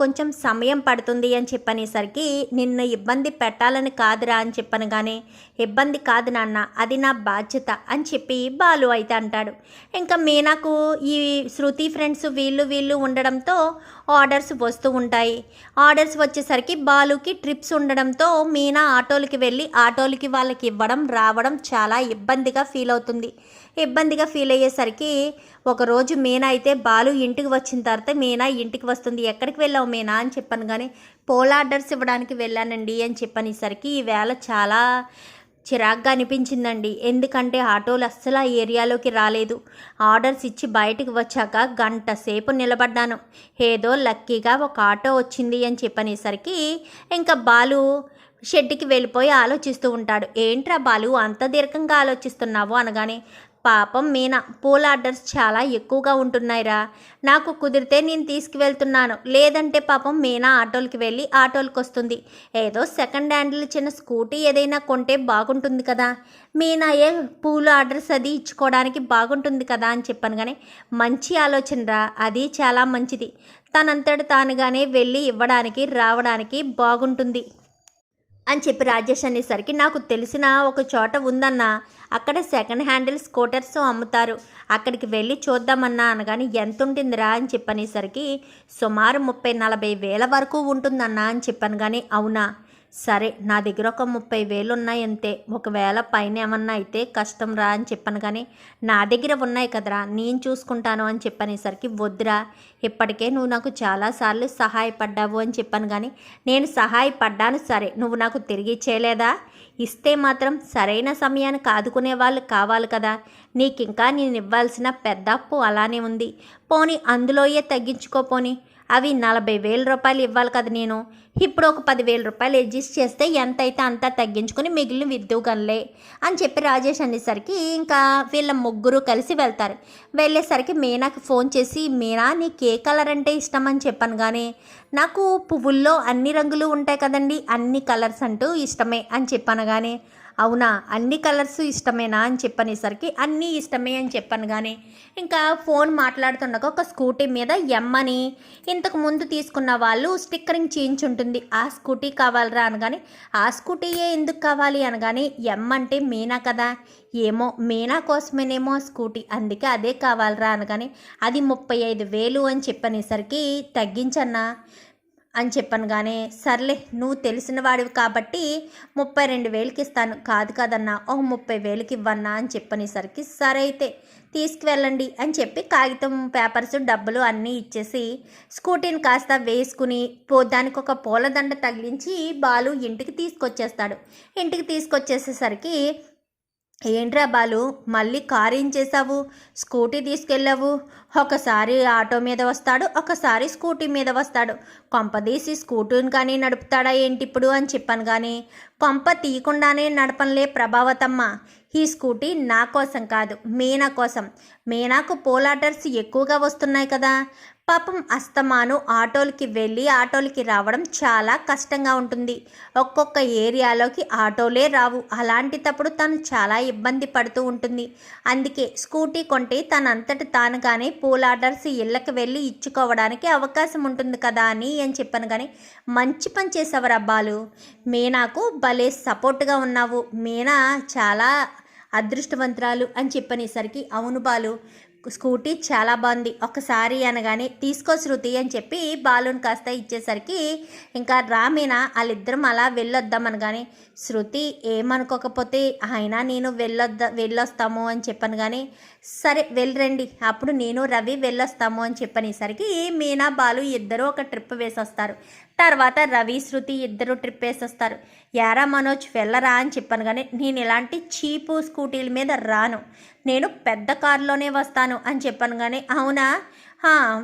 కొంచెం సమయం పడుతుంది అని చెప్పనేసరికి నిన్ను ఇబ్బంది పెట్టాలని కాదురా అని చెప్పను కానీ ఇబ్బంది కాదు నాన్న అది నా బాధ్యత అని చెప్పి బాలు అయితే అంటాడు. ఇంకా మీనాకు ఈ శృతి ఫ్రెండ్స్ వీళ్ళు వీళ్ళు ఉండడంతో ఆర్డర్స్ వస్తూ ఉంటాయి. ఆర్డర్స్ వచ్చేసరికి బాలుకి ట్రిప్స్ ఉండడంతో మీనా ఆటోలకి వెళ్ళి ఆటోలకి వాళ్ళకి ఇవ్వడం రావడం చాలా ఇబ్బందిగా ఫీల్ అవుతుంది. ఇబ్బందిగా ఫీల్ అయ్యేసరికి ఒకరోజు మీనా అయితే బాలు ఇంటికి వచ్చిన తర్వాత మీనా ఇంటికి వస్తుంది. ఎక్కడికి వెళ్ళావు మీనా? అని చెప్పాను. కానీ పోల్ ఆర్డర్స్ ఇవ్వడానికి వెళ్ళానండి అని చెప్పనేసరికి ఈవేళ చాలా చిరాగ్గా అనిపించిందండి. ఎందుకంటే ఆటోలు అస్సలు ఆ ఏరియాలోకి రాలేదు. ఆర్డర్స్ ఇచ్చి బయటకు వచ్చాక గంట సేపు నిలబడ్డాను. ఏదో లక్కీగా ఒక ఆటో వచ్చింది అని చెప్పనేసరికి ఇంకా బాలు షెడ్కి వెళ్ళిపోయి ఆలోచిస్తూ ఉంటాడు. ఏంట్రా బాలు అంత దీర్ఘంగా ఆలోచిస్తున్నావు? అనగానే పాపం మీనా పూల ఆర్డర్స్ చాలా ఎక్కువగా ఉంటున్నాయిరా. నాకు కుదిరితే నేను తీసుకువెళ్తున్నాను. లేదంటే పాపం మీనా ఆటోలకి వెళ్ళి ఆటోలకి వస్తుంది ఏదో సెకండ్ హ్యాండిల్ చిన్న స్కూటీ ఏదైనా కొంటే బాగుంటుంది కదా. మీనాయే పూల ఆర్డర్స్ అది ఇచ్చుకోవడానికి బాగుంటుంది కదా అని చెప్పాను కానీ మంచి ఆలోచనరా. అది చాలా మంచిది. తనంతట తానుగానే వెళ్ళి ఇవ్వడానికి రావడానికి బాగుంటుంది. అని చెప్పి రాజేష్ అనేసరికి నాకు తెలిసిన ఒక చోట ఉందన్న అక్కడ సెకండ్ హ్యాండిల్ స్కూటర్స్ అమ్ముతారు. అక్కడికి వెళ్ళి చూద్దామన్నా అనగాని ఎంత ఉంటుందిరా అని చెప్పనేసరికి సుమారు ముప్పై నలభై వేల వరకు ఉంటుందన్నా అని చెప్పాను కానీ అవునా? సరే నా దగ్గర ఒక ముప్పై వేలు ఉన్నాయి అంతే ఒకవేళ పైన ఏమన్నా అయితే కష్టం రా అని చెప్పాను కానీ నా దగ్గర ఉన్నాయి కదరా నేను చూసుకుంటాను అని చెప్పనేసరికి వద్దురా ఇప్పటికే నువ్వు నాకు చాలాసార్లు సహాయపడ్డావు అని చెప్పాను కానీ నేను సహాయపడ్డాను సరే నువ్వు నాకు తిరిగి ఇచ్చేయలేదా? ఇస్తే మాత్రం సరైన సమయానికి ఆదుకునే వాళ్ళు కావాలి కదా నీకు ఇంకా నేను ఇవ్వాల్సిన పెద్ద అప్పు అలానే ఉంది పోనీ అందులోయే తగ్గించుకో పోనీ. అవి నలభై వేల రూపాయలు ఇవ్వాలి కదా నేను. ఇప్పుడు ఒక పదివేల రూపాయలు అడ్జస్ట్ చేస్తే ఎంత అయితే అంతా తగ్గించుకొని మిగిలిన విద్దుగలే అని చెప్పి రాజేష్ అనేసరికి ఇంకా వీళ్ళ ముగ్గురు కలిసి వెళ్తారు. వెళ్ళేసరికి మీనాకి ఫోన్ చేసి మీనా నీకు ఏ కలర్ అంటే ఇష్టం అని చెప్పాను కానీ నాకు పువ్వుల్లో అన్ని రంగులు ఉంటాయి కదండి అన్ని కలర్స్ అంటూ ఇష్టమే అని చెప్పాను కానీ అవునా? అన్ని కలర్స్ ఇష్టమేనా అని చెప్పనేసరికి అన్నీ ఇష్టమే అని చెప్పాను కానీ ఇంకా ఫోన్ మాట్లాడుతుండగా ఒక స్కూటీ మీద ఎమ్ అని ఇంతకు ముందు తీసుకున్న వాళ్ళు స్టిక్కరింగ్ చేయించుంటుంది. ఆ స్కూటీ కావాలరా అనగానే ఆ స్కూటీయే ఎందుకు కావాలి అనగానే ఎమ్ అంటే మీనా కదా. ఏమో మీనా కోసమేనేమో ఆ స్కూటీ అందుకే అదే కావాలరా అనగానే అది ముప్పై ఐదు వేలు అని చెప్పనేసరికి తగ్గించన్నా. అని చెప్పాను కానీ సర్లే నువ్వు తెలిసిన వాడివి కాబట్టి ముప్పై రెండు వేలకి ఇస్తాను. కాదు కాదన్నా ఒక ముప్పై వేలకి ఇవ్వన్నా అని చెప్పనేసరికి సరే అయితే తీసుకువెళ్ళండి అని చెప్పి కాగితం పేపర్స్ డబ్బులు అన్నీ ఇచ్చేసి స్కూటీని కాస్త వేసుకుని పో దానికి ఒక పూలదండ తగిలించి బాలు ఇంటికి తీసుకొచ్చేస్తాడు. ఇంటికి తీసుకొచ్చేసేసరికి ఏంట్రా బాలు మళ్ళీ కారు ఏం చేసావు స్కూటీ తీసుకెళ్ళావు? ఒకసారి ఆటో మీద వస్తాడు ఒకసారి స్కూటీ మీద వస్తాడు. కొంపదీసి స్కూటీని కానీ నడుపుతాడా ఏంటి ఇప్పుడు అని చెప్పాను కానీ కొంప తీయకుండానే నడపంలే ప్రభావతమ్మ. ఈ స్కూటీ నా కోసం కాదు మీనా కోసం. మీనాకు పోలాటర్స్ ఎక్కువగా వస్తున్నాయి కదా. పాపం అస్తమాను ఆటోలకి వెళ్ళి ఆటోలకి రావడం చాలా కష్టంగా ఉంటుంది. ఒక్కొక్క ఏరియాలోకి ఆటోలే రావు. అలాంటిటప్పుడు తను చాలా ఇబ్బంది పడుతూ ఉంటుంది. అందుకే స్కూటీ కొంటే తనంతటి తానుగానే పూల ఆర్డర్స్ ఇళ్ళకి వెళ్ళి ఇచ్చుకోవడానికి అవకాశం ఉంటుంది కదా అని అని చెప్పాను కానీ మంచి పని చేసావు రబ్బాలు మీనాకు భలే సపోర్ట్గా ఉన్నావు. మీనా చాలా అదృష్టవంతురాలు అని చెప్పనేసరికి అవును బాలు. స్కూటీ చాలా బాగుంది. ఒకసారి అనగానే తీసుకో శృతి అని చెప్పి బాలుని కాస్త ఇచ్చేసరికి ఇంకా రామేనా వాళ్ళిద్దరం అలా వెళ్ళొద్దాం అనగానే శృతి ఏమనుకోకపోతే అయినా నేను వెళ్ళొద్దా వెళ్ళొస్తాము అని చెప్పాను కానీ సరే వెళ్ళరండి. అప్పుడు నేను రవి వెళ్ళొస్తాము అని చెప్పనేసరికి మీనా బాలు ఇద్దరు ఒక ట్రిప్ వేసొస్తారు. తర్వాత రవి శృతి ఇద్దరు ట్రిప్ వేసొస్తారు. యారా మనోజ్ వెళ్ళరా అని చెప్పాను కానీ నేను ఇలాంటి చీపు స్కూటీల మీద రాను. నేను పెద్ద కారులోనే వస్తాను అని చెప్పాను కానీ అవునా?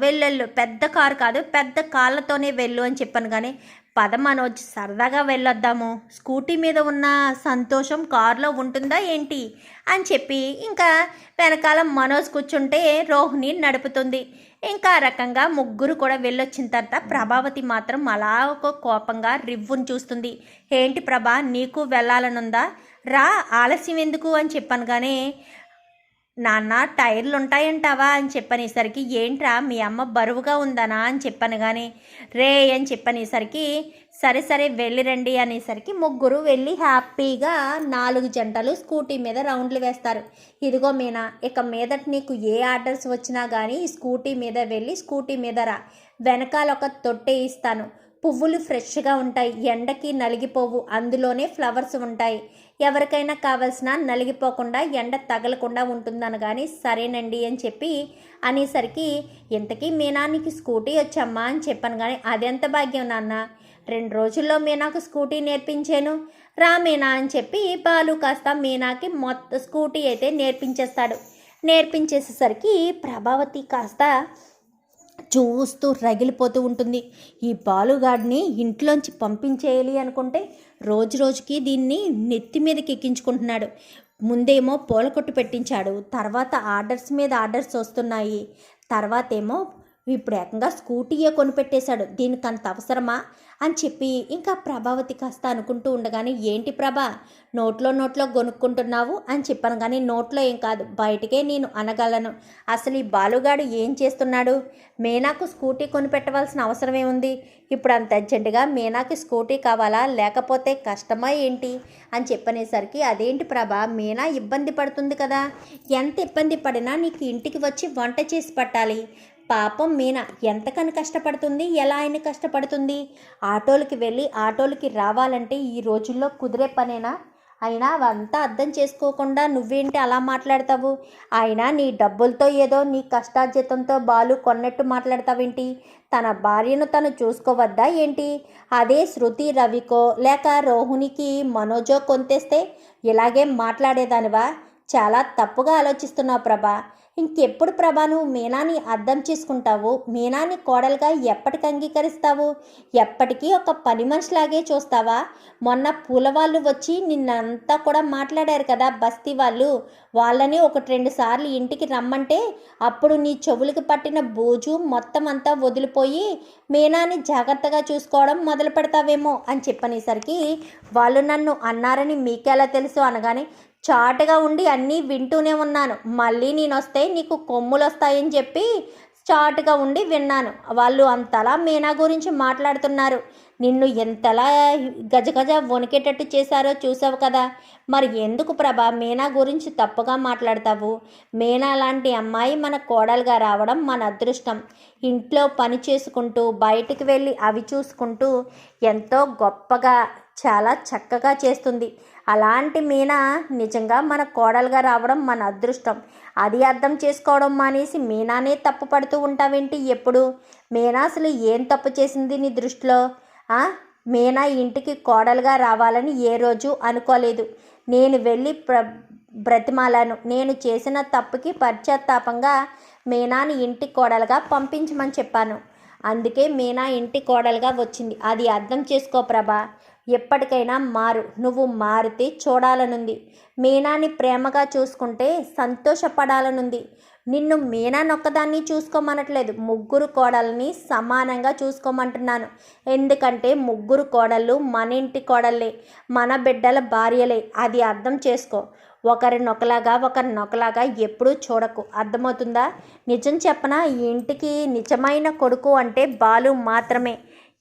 వెళ్ళెళ్ళు. పెద్ద కారు కాదు పెద్ద కాళ్ళతోనే వెళ్ళు అని చెప్పాను కానీ పద మనోజ్ సరదాగా వెళ్ళొద్దాము. స్కూటీ మీద ఉన్న సంతోషం కారులో ఉంటుందా ఏంటి? అని చెప్పి ఇంకా వెనకాల మనోజ్ కూర్చుంటే రోహిణి నడుపుతుంది. ఇంకా రకంగా ముగ్గురు కూడా వెళ్ళొచ్చిన తర్వాత ప్రభావతి మాత్రం అలా ఒక కోపంగా రివ్వుని చూస్తుంది. ఏంటి ప్రభా నీకు వెళ్ళాలనుందా? రా ఆలస్యం ఎందుకు? అని చెప్పాను కానీ నాన్న టైర్లు ఉంటాయంటావా అని చెప్పనేసరికి ఏంట్రా మీ అమ్మ బరువుగా ఉందనా? అని చెప్పాను కానీ రే అని చెప్పనేసరికి సరే సరే వెళ్ళిరండి అనేసరికి ముగ్గురు వెళ్ళి హ్యాపీగా నాలుగు జంటలు స్కూటీ మీద రౌండ్లు వేస్తారు. ఇదిగో మీనా ఇక మీదట నీకు ఏ ఆర్డర్స్ వచ్చినా కానీ స్కూటీ మీద వెళ్ళి స్కూటీ మీద రా. వెనకాల ఒక తొట్టె ఇస్తాను. పువ్వులు ఫ్రెష్గా ఉంటాయి. ఎండకి నలిగిపోవు. అందులోనే ఫ్లవర్స్ ఉంటాయి. ఎవరికైనా కావలసిన నలిగిపోకుండా ఎండ తగలకుండా ఉంటుందని కానీ సరేనండి అని చెప్పి అనేసరికి ఇంతకీ మీనానికి స్కూటీ వచ్చమ్మా అని చెప్పాను కానీ అదెంత భాగ్యం నాన్న? రెండు రోజుల్లో మీనాకు స్కూటీ నేర్పించాను. రా మీనా అని చెప్పి బాలు కాస్త మీనాకి మొత్తం స్కూటీ అయితే నేర్పించేస్తాడు. నేర్పించేసేసరికి ప్రభావతి కాస్త చూస్తూ రగిలిపోతూ ఉంటుంది. ఈ బాలుగాడిని ఇంట్లోంచి పంపించేయాలి అనుకుంటే రోజు రోజుకి దీన్ని నెత్తి మీదకి ఎక్కించుకుంటున్నాడు. ముందేమో పూల కొట్టు పెట్టించాడు. తర్వాత ఆర్డర్స్ మీద ఆర్డర్స్ వస్తున్నాయి. తర్వాత ఏమో ఇప్పుడు ఏకంగా స్కూటీయే కొనిపెట్టేశాడు. దీనికి అంత అవసరమా? అని చెప్పి ఇంకా ప్రభావతి కాస్త అనుకుంటూ ఉండగానే ఏంటి ప్రభా? నోట్లో నోట్లో కొనుక్కుంటున్నావు అని చెప్పాను కానీ నోట్లో ఏం కాదు. బయటకే నేను అనగలను. అసలు ఈ బాలుగాడు ఏం చేస్తున్నాడు? మీనాకు స్కూటీ కొనిపెట్టవలసిన అవసరం ఏముంది ఇప్పుడు అంత అర్జెంటుగా మీనాకి స్కూటీ కావాలా? లేకపోతే కష్టమా ఏంటి? అని చెప్పనేసరికి అదేంటి ప్రభా? మీనా ఇబ్బంది పడుతుంది కదా. ఎంత ఇబ్బంది పడినా నీకు ఇంటికి వచ్చి వంట చేసి పట్టాలి. పాపం మీనా ఎంతకని కష్టపడుతుంది? ఎలా ఆయన కష్టపడుతుంది. ఆటోలకి వెళ్ళి ఆటోలకి రావాలంటే ఈ రోజుల్లో కుదిరే పనేనా? అయినా అవంతా అర్థం చేసుకోకుండా నువ్వేంటి అలా మాట్లాడతావు? అయినా నీ డబ్బులతో ఏదో నీ కష్టార్జితంతో బాలు కొన్నట్టు మాట్లాడతావేంటి? తన భార్యను తను చూసుకోవద్దా ఏంటి? అదే శృతి రవికో లేక రోహిణికి మనోజో కొంతేస్తే ఇలాగే మాట్లాడేదానివా? చాలా తప్పుగా ఆలోచిస్తున్నావు ప్రభా. ఇంకెప్పుడు ప్రభా నువ్వు మీనాని అర్థం చేసుకుంటావు మీనాని కోడలుగా ఎప్పటికి అంగీకరిస్తావు ఎప్పటికీ ఒక పని మనిషిలాగే చూస్తావా? మొన్న పూల వాళ్ళు వచ్చి నిన్నంతా కూడా మాట్లాడారు కదా బస్తీ వాళ్ళు. వాళ్ళని ఒకటి రెండు సార్లు ఇంటికి రమ్మంటే అప్పుడు నీ చెవులకి పట్టిన బూజు మొత్తం అంతా వదిలిపోయి మీనాని జాగ్రత్తగా చూసుకోవడం మొదలు పెడతావేమో అని చెప్పనేసరికి వాళ్ళు నన్ను అన్నారని మీకెలా తెలుసు అనగానే చాటుగా ఉండి అన్నీ వింటూనే ఉన్నాను. మళ్ళీ నేను వస్తే నీకు కొమ్ములు వస్తాయని చెప్పి చాటుగా ఉండి విన్నాను. వాళ్ళు అంతలా మీనా గురించి మాట్లాడుతున్నారు. నిన్ను ఎంతలా గజగజ వణికేటట్టు చేశారో చూసావు కదా. మరి ఎందుకు ప్రభా మీనా గురించి తప్పుగా మాట్లాడతావు? మీనా లాంటి అమ్మాయి మన కోడలుగా రావడం మన అదృష్టం. ఇంట్లో పని చేసుకుంటూ బయటికి వెళ్ళి అవి చూసుకుంటూ ఎంతో గొప్పగా చాలా చక్కగా చేస్తుంది. అలాంటి మీనా నిజంగా మన కోడలుగా రావడం మన అదృష్టం. అది అర్థం చేసుకోవడం మానేసి మీనానే తప్పు పడుతూ ఉంటావేంటి ఎప్పుడు? మీనా అసలు ఏం తప్పు చేసింది నీ దృష్టిలో? మీనా ఇంటికి కోడలుగా రావాలని ఏ రోజు అనుకోలేదు. నేను వెళ్ళి ప్ర బ్రతిమాలను. నేను చేసిన తప్పుకి పశ్చాత్తాపంగా మీనాని ఇంటి కోడలుగా పంపించమని చెప్పాను. అందుకే మీనా ఇంటి కోడలుగా వచ్చింది. అది అర్థం చేసుకో ప్రభా. ఎప్పటికైనా మారు. నువ్వు మారితే చూడాలనుంది. మీనాని ప్రేమగా చూసుకుంటే సంతోషపడాలనుంది. నిన్ను మీనా నొక్కదాన్ని చూసుకోమనట్లేదు. ముగ్గురు కోడల్ని సమానంగా చూసుకోమంటున్నాను. ఎందుకంటే ముగ్గురు కోడళ్ళు మన ఇంటి కోడళ్ళే మన బిడ్డల భార్యలే. అది అర్థం చేసుకో. ఒకరి ఒకరినొకలాగా ఒకరి నొకలాగా ఎప్పుడూ చూడకు. అర్థమవుతుందా? నిజం చెప్పనా? ఈ ఇంటికి నిజమైన కొడుకు అంటే బాలు మాత్రమే.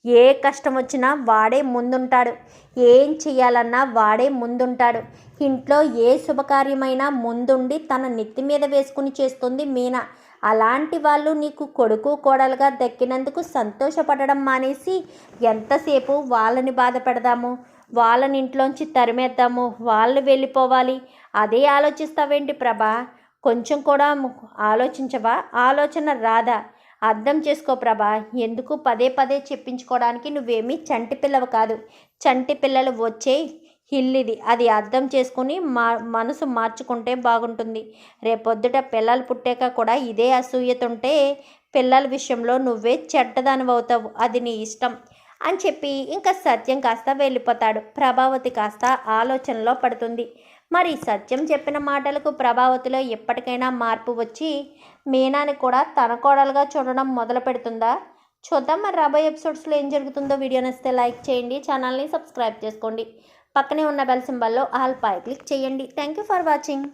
ఏ కష్టం వచ్చినా వాడే ముందుంటాడు. ఏం చేయాలన్నా వాడే ముందుంటాడు. ఇంట్లో ఏ శుభకార్యమైనా ముందుండి తన నెత్తి మీద వేసుకుని చేస్తుంది మీనా. అలాంటి వాళ్ళు నీకు కొడుకు కోడలుగా దక్కినందుకు సంతోషపడడం మానేసి ఎంతసేపు వాళ్ళని బాధ పెడదాము? వాళ్ళని ఇంట్లోంచి తరిమేద్దాము? వాళ్ళు వెళ్ళిపోవాలి. అదే ఆలోచిస్తావేంటి ప్రభా? కొంచెం కూడా ఆలోచించవా? ఆలోచన రాదా? అర్థం చేసుకో ప్రభా ఎందుకు పదే పదే చెప్పించుకోవడానికి నువ్వేమీ చంటి పిల్లవు కాదు. చంటి పిల్లలు వచ్చే హిల్లిది. అది అర్థం చేసుకుని మా మనసు మార్చుకుంటే బాగుంటుంది. రేపొద్దుట పిల్లలు పుట్టాక కూడా ఇదే అసూయతుంటే పిల్లల విషయంలో నువ్వే చెడ్డదానివవుతావు. అది నీ ఇష్టం అని చెప్పి ఇంకా సత్యం కాస్త వెళ్ళిపోతాడు. ప్రభావతి కాస్త ఆలోచనలో పడుతుంది. మరి సత్యం చెప్పిన మాటలకు ప్రభావతిలో ఎప్పటికైనా మార్పు వచ్చి మీనాని కూడా తన కోడలుగా చూడడం మొదలు పెడుతుందా? చూద్దాం మరి రాబోయే ఎపిసోడ్స్లో ఏం జరుగుతుందో. వీడియో నచ్చితే లైక్ చేయండి ఛానల్ని సబ్స్క్రైబ్ చేసుకోండి. పక్కనే ఉన్న బెల్ సింబల్లో ఆల్ పై క్లిక్ చేయండి. Thank you for watching